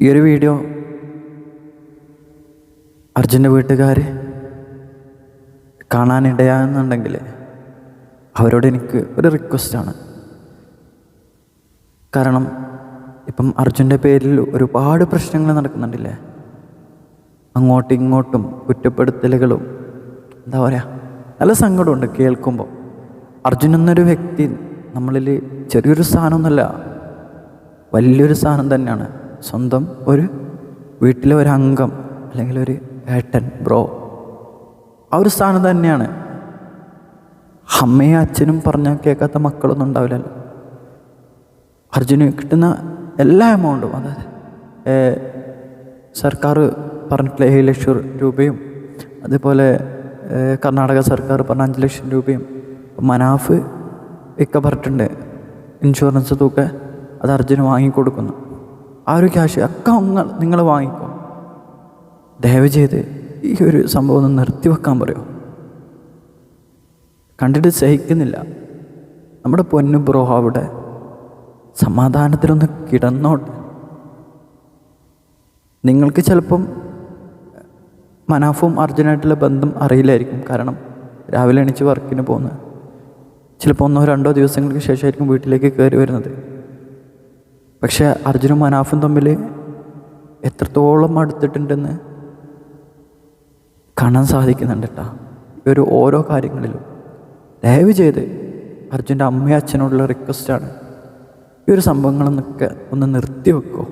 ഈ ഒരു വീഡിയോ അർജുന്റെ വീട്ടുകാർ കാണാനിടയാകുന്നുണ്ടെങ്കിൽ അവരോട് എനിക്ക് ഒരു റിക്വസ്റ്റാണ്. കാരണം ഇപ്പം അർജുന്റെ പേരിൽ ഒരുപാട് പ്രശ്നങ്ങൾ നടക്കുന്നുണ്ടല്ലേ? അങ്ങോട്ടും ഇങ്ങോട്ടും കുറ്റപ്പെടുത്തലുകളും എന്താ പറയുക നല്ല സങ്കടമുണ്ട് കേൾക്കുമ്പോൾ. അർജുൻ എന്നൊരു വ്യക്തി നമ്മളിൽ ചെറിയൊരു സ്ഥാനമൊന്നുമല്ല വലിയൊരു സ്ഥാനം തന്നെയാണ്. സ്വന്തം ഒരു വീട്ടിലെ ഒരു അംഗം അല്ലെങ്കിൽ ഒരു ഏട്ടൻ ബ്രോ ആ ഒരു സ്ഥാനം തന്നെയാണ്. അമ്മയും അച്ഛനും പറഞ്ഞാൽ കേൾക്കാത്ത മക്കളൊന്നും ഉണ്ടാവില്ലല്ലോ. അർജുന് കിട്ടുന്ന എല്ലാ എമൗണ്ടും അതായത് സർക്കാർ പറഞ്ഞിട്ടുള്ള ഏഴ് ലക്ഷം രൂപയും അതുപോലെ കർണാടക സർക്കാർ പറഞ്ഞ അഞ്ച് ലക്ഷം രൂപയും മനാഫ് ഒക്കെ പറഞ്ഞിട്ടുണ്ട്. ഇൻഷുറൻസ് തുക അത് അർജുന് വാങ്ങിക്കൊടുക്കുന്നു. ആ ഒരു ക്യാഷ് ഒക്കെ നിങ്ങൾ നിങ്ങൾ വാങ്ങിക്കോ. ദയവ് ചെയ്ത് ഈ ഒരു സംഭവം ഒന്ന് നിർത്തിവെക്കാൻ പറയുമോ കണ്ടിട്ട് സഹിക്കുന്നില്ല. നമ്മുടെ പൊന്നു ബ്രോഹ അവിടെ സമാധാനത്തിലൊന്ന് കിടന്നോട്ടെ. നിങ്ങൾക്ക് ചിലപ്പം മനാഫും അർജുനായിട്ടുള്ള ബന്ധം അറിയില്ലായിരിക്കും. കാരണം രാവിലെ എണീച്ച് വർക്കിന് പോകുന്നത്. ചിലപ്പോൾ ഒന്നോ രണ്ടോ ദിവസങ്ങൾക്ക് ശേഷമായിരിക്കും വീട്ടിലേക്ക് കയറി വരുന്നത്. പക്ഷേ അർജുനും മനാഫും തമ്മിൽ എത്രത്തോളം അടുത്തിട്ടുണ്ടെന്ന് കാണാൻ സാധിക്കുന്നുണ്ട് കേട്ടോ ഒരു ഓരോ കാര്യങ്ങളിലും. ദയവ് ചെയ്ത് അർജുന്റെ അമ്മയും അച്ഛനോടുള്ള റിക്വസ്റ്റാണ് ഈ ഒരു സംഭവങ്ങളൊന്നൊക്കെ ഒന്ന് നിർത്തി വെക്കുമോ